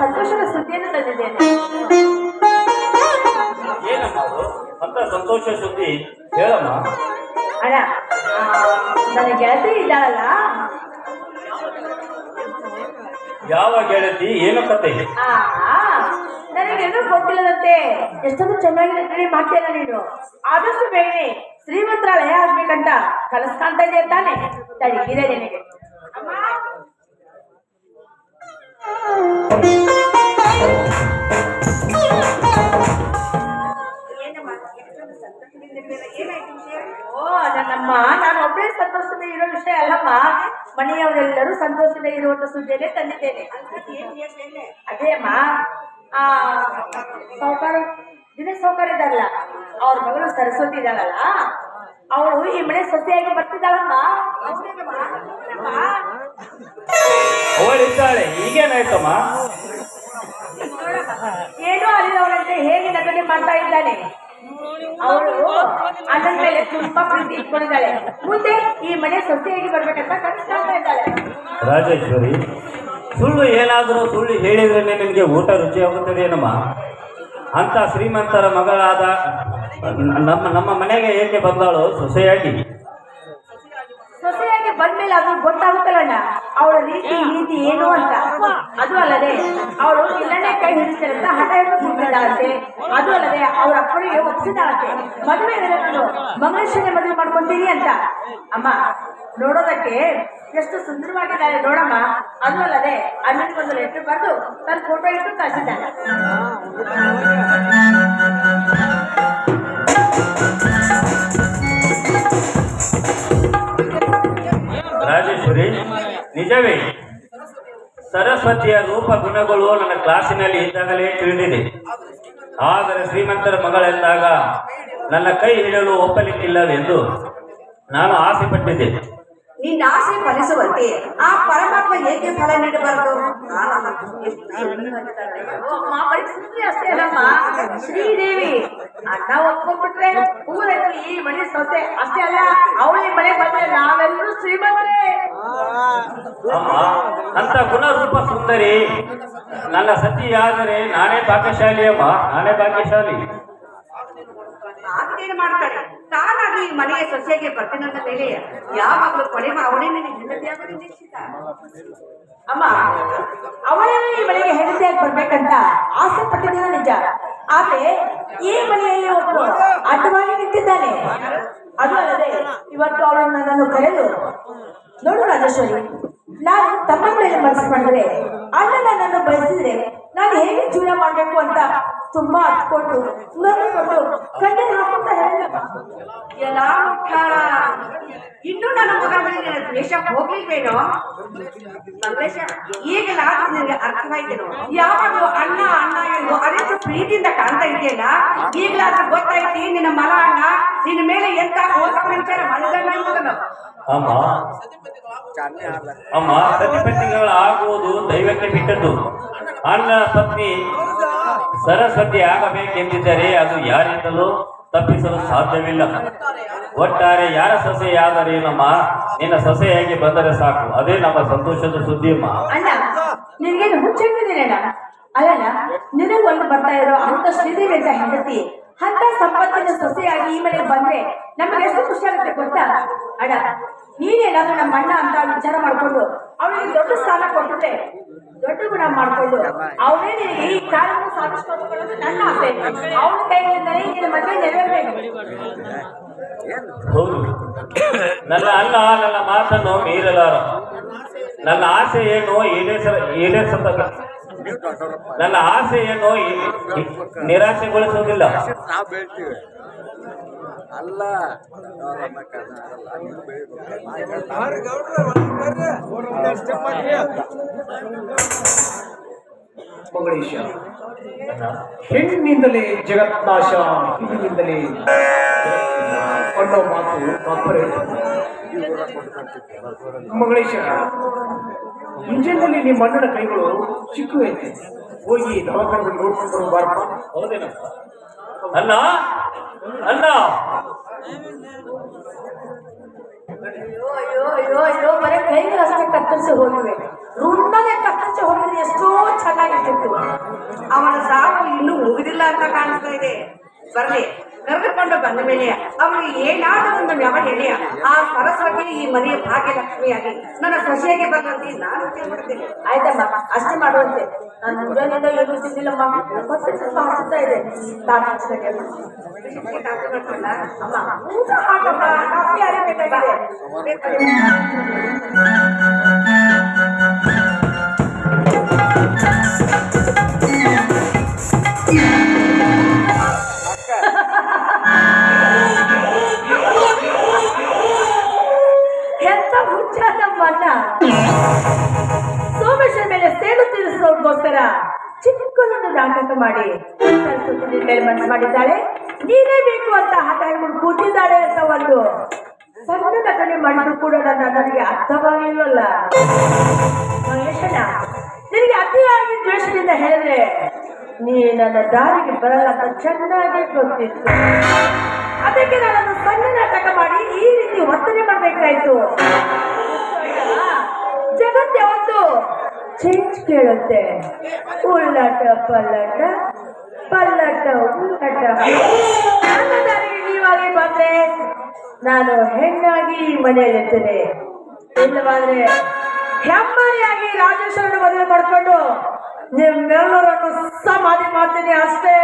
ಸಂತೋಷದ ಸುದ್ದಿಯನ್ನು ತಂದಿದ್ದೇನೆ. ಏನಮ್ಮ ಅದು? ಅಂತ ಸಂತೋಷ ಸುದ್ದಿ. ಹೇಳಮ್ಮ. ಅಣ್ಣ ನನ್ನ ಗೆಳತಿ ಇದ್ದಾಳಲ್ಲ? ಯಾವ ಗೆಳತಿ? ಏನು ಕತೆ? ಆ ನನಗೇನು ಗೊತ್ತಿಲ್ಲದಂತೆ. ಎಷ್ಟೊಂದು ಚೆನ್ನಾಗಿ ನಟನೆ ಮಾಡ್ತೀಯಲ್ಲ ನೀನು. ಆದಷ್ಟು ಬೇಗನೆ ಶ್ರೀಮಂತ್ರಾಲಯ ಆಗ್ಬೇಕಂತ ಕನಸು ಕಾಣ್ತಾ ಇದೆಯಾ ತಾನೆ ತಡಿ ಇದೆ ನಿನಗೆ. ಅಮ್ಮ ನಾನು ಒಬ್ಬಳೇ ಸಂತೋಷದ ಇರೋ ವಿಷಯ ಅಲ್ಲಮ್ಮ. ಮನೆಯವರೆಲ್ಲರೂ ಸಂತೋಷದ ಇರುವಂತ ಸುದ್ದಿಯಲ್ಲಿ ತಂದಿದ್ದೇನೆ. ಅದೇ ಅಮ್ಮ ಆ, ಸೌಕಾರ ದಿನ ಸೌಕಾರ ಇದ್ದಾರಲ್ಲ, ಅವ್ರ ಮಗಳು ಸರಸ್ವತಿ ಇದ್ದಾಳಲ್ಲ, ಅವಳು ಈ ಮನೆ ಸೊಸೆಯಾಗಿ ಬರ್ತಿದ್ದಾಳಮ್ಮ. ಅವಳಿದ್ದಾಳೆ. ಈಗೇನಾಯ್ತಮ್ಮ ಏನೋ ಅರಿದವಳಂತೆ ಹೇಗೆ ನಟನೆ ಮಾಡ್ತಾ ಇದ್ದಾನೆ. ಅವಳು ಅಣ್ಣನ ಮೇಲೆ ತುಂಬಾ ಪ್ರೀತಿ ಇಟ್ಕೊಂಡಿದ್ದಾಳೆ. ಮುಂದೆ ಈ ಮನೆ ಸೊಸೆಯಾಗಿ ಬರ್ಬೇಕಂತ ಕಷ್ಟ ಇದ್ದಾಳೆ. ರಾಜೇಶ್ವರಿ ಸುಳ್ಳು ಏನಾದರೂ ಸುಳ್ಳು ಹೇಳಿದ್ರೇನೆ ನಿನಗೆ ಊಟ ರುಚಿ ಏನಮ್ಮ? ಅಂತ ಶ್ರೀಮಂತರ ಮಗಳಾದ ನಮ್ಮ ನಮ್ಮ ಮನೆಗೆ ಏಕೆ ಬಂದಾಳು ಸೊಸೆಯಾಗಿ? ಬಂದ್ಮೇಲೆ ಅದು ಗೊತ್ತಾಗುತ್ತಲ್ಲಣ್ಣ ಅವಳ ರೀತಿ, ನೀತಿ ಏನು ಅಂತ. ಅದು ಅಲ್ಲದೆ, ಅವಳು ಇಲ್ಲನೇ ಕೈ ಹಿಡಿಸ್ತಾರೆ ಅಂತ ಹಠ ಹಿಡಿದು ಕೂತಿದ್ದಾಳಂತೆ ಅದು ಅಲ್ಲದೆ, ಅವರ ಅಪ್ಪನಿಗೆ ಒಪ್ಪಿಸಿದಾಳಂತೆ ಮದುವೆ ನಾನು ಮಂಗಳೇಶ್ವರಿ ಮದುವೆ ಮಾಡ್ಕೊಂತೀನಿ ಅಂತ. ಅಮ್ಮ, ನೋಡೋದಕ್ಕೆ ಎಷ್ಟು ಸುಂದರವಾಗಿದ್ದಾರೆ ನೋಡಮ್ಮ. ಅದು ಅಲ್ಲದೆ ಅಣ್ಣನಿಗೊಂದು ಲೆಟ್ರ್ ಬರೆದು ತನ್ನ ಫೋಟೋ ಇಟ್ಟು ಕಳಿಸಿದ್ದಾಳೆ. ನಿಜವೇ ಸರಸ್ವತಿಯ ರೂಪ ಗುಣಗಳು ನನ್ನ ಕ್ಲಾಸಿನಲ್ಲಿ ಇದ್ದಾಗಲೇ ತಿಳಿದಿದೆ. ಆದರೆ ಶ್ರೀಮಂತರ ಮಗಳೆಂದಾಗ ನನ್ನ ಕೈ ಹಿಡಿಯಲು ಒಪ್ಪಲಿಕ್ಕಿಲ್ಲವೆಂದು ನಾನು ಆಸೆ ಪಟ್ಟಿದ್ದೆ ನಿನ್ನ ಆಸೆ ಫಲಿಸುವಂತೆ ಆ ಪರಮಾತ್ಮ ಏಕೆ ಫಲ ನೀಡಬಾರದು? ಶ್ರೀದೇವಿ ಅಣ್ಣ ಒಪ್ಕೊಂಡ್ಬಿಟ್ರೆ ಊರಲ್ಲಿ ಈ ಮನೆ ಸೊಸೆ ಅಷ್ಟೇ ಅಲ್ಲ ಅವಳಿ ಈ ಮನೆ ಬಂದ್ರೆ ನಾವೆಲ್ಲರೂ ಶ್ರೀಮಂತರೇ. ಅಂತ ಗುಣ ರೂಪ ಸುಂದರಿ. ನನ್ನ ಸತಿ ಆದರೆ ನಾನೇ ಭಾಗ್ಯಶಾಲಿ ಅಮ್ಮ, ನಾನೇ ಭಾಗ್ಯಶಾಲಿ. ಆತೇನು ಮಾಡ್ತಾಳೆ ತಾನಾಗಿ ಈ ಮನೆಯ ಸೊಸೆಗೆ ಬರ್ತೀನಂದ ಮೇಲೆ ಯಾವಾಗಲೂ ಕೊನೆ ಅವನೇ ನಿನಗೆ ಹೆಂಡತಿಯಾಗೋದು ನಿಶ್ಚಿತ. ಅಮ್ಮ, ಅವಳೇ ಈ ಮನೆಗೆ ಹೆಂಡತಿಯಾಗಿ ಬರ್ಬೇಕಂತ ಆಸೆ ಪಟ್ಟಿದ್ದೇನೆ ನಿಜ. ಆದ್ರೆ ಈ ಮನೆಯಲ್ಲಿ ಒಬ್ಬ ಅಡ್ಡವಾಗಿ ನಿಂತಿದ್ದಾನೆ. ಅದು ಅಲ್ಲದೆ ಇವತ್ತು ಅವಳನ್ನು ನನ್ನನ್ನು ಕರೆದು, ನೋಡು ರಾಜೇಶ್ವರಿ, ನಾನು ತಮ್ಮ ಮೇಲೆ ಮನಸ್ಸು ಮಾಡಿದ್ರೆ ಅಣ್ಣ ನನ್ನನ್ನು ಬಯಸಿದ್ರೆ ನಾನು ಹೇಗೆ ಜೀವನ ಮಾಡಬೇಕು ಅಂತ ತುಂಬಾ ಹತ್ಕೊಂಡು ನನ್ನನ್ನು ಕಣ್ಣೀರು ಹೇಳ ಇನ್ನೂ ನನ್ನ ಮಗ ದ್ವೇಷ ದ್ವೇಷ ಹೋಗ್ಲಿಲ್ವೇನೋ? ಸಂದೇಶ. ಈಗಲ ನಿನಗೆ ಅರ್ಥವಾಯ್ತೇನೋ? ಯಾವಾಗಲೂ ಅಣ್ಣ ಅಣ್ಣ ಎಂದು ಅದೆಷ್ಟು ಪ್ರೀತಿಯಿಂದ ಕಾಣ್ತಾ ಇದೆಯಲ್ಲ ಈಗಲಾದ್ರೂ ಗೊತ್ತಾಯ್ತಿ ನಿನ್ನ ಮಲ ಅಣ್ಣ ನಿನ್ನ ಮೇಲೆ ಎಂತ ಮನಗಂಡ ಅಮ್ಮ. ಅಮ್ಮ ಸತಿಪತಿಗಳು ಆಗುವುದು ದೈವಕ್ಕೆ ಬಿಟ್ಟದ್ದು. ಅಣ್ಣ ಪತ್ನಿ ಸರಸ್ವತಿ ಆಗಬೇಕೆಂದಿದ್ದರೆ ಅದು ಯಾರಿಂದಲೂ? ತಪ್ಪಿಸಲು ಸಾಧ್ಯವಿಲ್ಲ. ಒಟ್ಟಾರೆ ಯಾರ ಸೊಸೆಯಾದರೇನಮ್ಮ ನಿನ್ನ ಸೊಸೆಯಾಗಿ ಬಂದರೆ ಸಾಕು? ಅದೇ ನಮ್ಮ ಸಂತೋಷದ ಸುದ್ದಿ, ಅಮ್ಮ. ಅಲ್ಲ ಅಲ್ಲಣ್ಣ ನಿನಗೆ ಬರ್ತಾ ಇರೋ ಅಂತ ಶ್ರೀದೇವಿ ಅಂತ ಹೆಂಡತಿ ಅಂತ ಸಂಪತ್ತಿನ ಸೊಸೆಯಾಗಿ ಈ ಮನೆಗೆ ಬಂದ್ರೆ ನಮ್ಗೆ ಎಷ್ಟು ಖುಷಿ ಆಗುತ್ತೆ ಗೊತ್ತಾ? ಅಡ ನೀನೇನಾದ್ರೂ ನಮ್ಮ ಅಣ್ಣ ಅಂತ ವಿಚಾರ ಮಾಡ್ಕೊಂಡು ಅವಳಿಗೆ ದೊಡ್ಡ ಸ್ಥಾನ ಕೊಟ್ಟಿದ್ರೆ ದೊಡ್ಡ ಗುಣ ಮಾಡ್ಕೊಂಡು ಅವನೇ ನಿನಗೆ ಈ ಕಾರ್ಯವನ್ನು ಸಾಧಿಸ್ಕೊಂಡು ನನ್ನ ಆಸೆ. ಅವನ ಕೈಗಳಿಂದಲೇ ನಿನ್ನ ಮದುವೆ ನೆರವೇರಬೇಕು. ನನ್ನ ಅಣ್ಣ, ನನ್ನ ಮಾತನ್ನು ಮೀರಲಾರ ನನ್ನ ಆಸೆ ಏನು? ಈಡೇರಿಸ, ಈಡೇರಿಸತಕ್ಕ. ನನ್ನ ಆಸೆ ನಿರಾಶೆಗೊಳಿಸುವುದಿಲ್ಲ. ನಾವು ಬೆಳಿತೀವಿ. ಅಲ್ಲ ಜಗತ್ನಾಶ ಹೆಣ್ಣಿನಿಂದಲೇ ಅನ್ನೋ ಮಾತು ತಾತ್ಪರ್ಯ ಮಗಳೇಶ ಮುಂಜಾನಲ್ಲಿ ನಿಮ್ಮ ಅಣ್ಣನ ಕೈಗಳು ಚಿಕ್ಕುವೈತೆ ಹೋಗಿ ದವಾಖಾನೆ ನೋಡ್ಕೊಂಡು ಬರಬಾರಪ್ಪ ಹೌದೇನಪ್ಪ? ಅಣ್ಣ ಅಣ್ಣ ಅಯ್ಯೋ ಅಯ್ಯೋ ಅಯ್ಯೋ ಅಯ್ಯೋ ಬರೀ ಕೈಗೆ ಅಷ್ಟೇ ಕತ್ತರಿಸಿ ಹೋಗಿವೆ ರುಂಡನೆ ಕತ್ತರಿಸಿ ಹೋಗಿದ್ರೆ ಎಷ್ಟೋ ಚೆನ್ನಾಗಿರ್ತಿತ್ತು. ಅವನ ಸಾವು ಇನ್ನೂ ಮುಗಿದಿಲ್ಲ ಅಂತ ಕಾಣಿಸ್ತಾ ಇದೆ. ಬರ್ಲಿ. ಕರೆದುಕೊಂಡು ಬಂದ ಮೇಲೆ ಅವನಿಗೆ ಏನಾದರೂ ಒಂದು ವ್ಯವಹೇಳಿ ಆ ಸರಸ್ವತಿ ಈ ಮನೆಯ ಭಾಗ್ಯಲಕ್ಷ್ಮಿಯಾಗಿ ನನ್ನ ಸೊಸೆಗೆ ಬರುವಂತೆ ನಾನು ಕೇಳ್ಬಿಡ್ತೀನಿ ಆಯ್ತಮ್ಮ ಅಷ್ಟೇ ಮಾಡುವಂತೆ. ನಾನು ಮುಂಜಾನೆಯಿಂದ ಏನು ತಿಂದಿಲ್ಲಮ್ಮ ಸ್ವಲ್ಪ ಹಸುತ್ತಾ ಇದೆ. ನಾನು ಹಚ್ಚಿದೆ ಅಮ್ಮ, ಊಟ ಹಾಕಮ್ಮ. ಕಾಫಿ ಅರಿಬೇಕಾಗಿದೆ ಮಾಡಿ ಸರಸ್ವತಿ ಮನಸ್ಸು ಮಾಡಿದ್ದಾಳೆ. ನೀನೇ ಬೇಕು ಅಂತ ಹಠ ಹಿಡ್ಕೊಂಡು ಕೂತಿದ್ದಾಳೆ ಅಂತ ಒಂದು ಸಣ್ಣ ನಟನೆ ಮಾಡಿದ್ರು ಕೂಡ ನನ್ನ ನನಗೆ ಅರ್ಥವಾಗಿಲ್ವಲ್ಲ? ನಿನಗೆ ಅತಿಯಾಗಿ ದ್ವೇಷದಿಂದ ಹೇಳಿದ್ರೆ ನೀ ನನ್ನ ದಾರಿಗೆ ಬರಲ್ಲ ಅಂತ ಚೆನ್ನಾಗಿ ಗೊತ್ತಿತ್ತು. ಅದಕ್ಕೆ ನಾನು ಸಣ್ಣ ನಾಟಕ ಮಾಡಿ ಈ ರೀತಿ ವರ್ತನೆ ಮಾಡಬೇಕಾಯ್ತು. ಜಗತ್ತೆ ಯಾವತ್ತು ಚೇಂಜ್ ಕೇಳುತ್ತೆ. ಉಳ್ಳಾಟ, ಪಲ್ಲಟ ಪಲ್ಲಟ ದಾರಿಗೆ ನೀವಾಗಿ ಬಂದ್ರೆ ನಾನು ಹೆಣ್ಣಾಗಿ ಈ ಮನೆಯಲ್ಲಿರ್ತೇನೆ ಇಲ್ಲವಾದ್ರೆ ಹೆಮ್ಮರಿಯಾಗಿ ರಾಜೇಶ್ವರನ ಮದುವೆ ಮಾಡ್ಕೊಂಡು ನಿಮ್ಮೆಲ್ಲರನ್ನು ಸಮಾಧಿ ಮಾಡ್ತೀನಿ ಅಷ್ಟೇ.